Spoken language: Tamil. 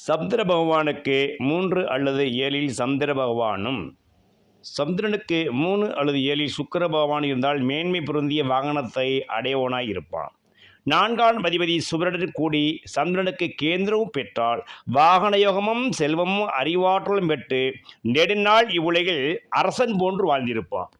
சந்திர பகவானுக்கு மூன்று அல்லது ஏழில் சந்திர பகவானும் சந்திரனுக்கு மூணு அல்லது ஏழில் சுக்கர பகவான் இருந்தால் மேன்மை பொருந்திய வாகனத்தை அடையவனாய் இருப்பான். நான்காம் அதிபதி சுபரனுடன் கூடி சந்திரனுக்கு கேந்திரமும் பெற்றால் வாகன யோகமும் செல்வமும் அறிவாற்றலும் பெற்று நெடுநாள் இவ்வுலகில் அரசன் போன்று வாழ்ந்திருப்பான்.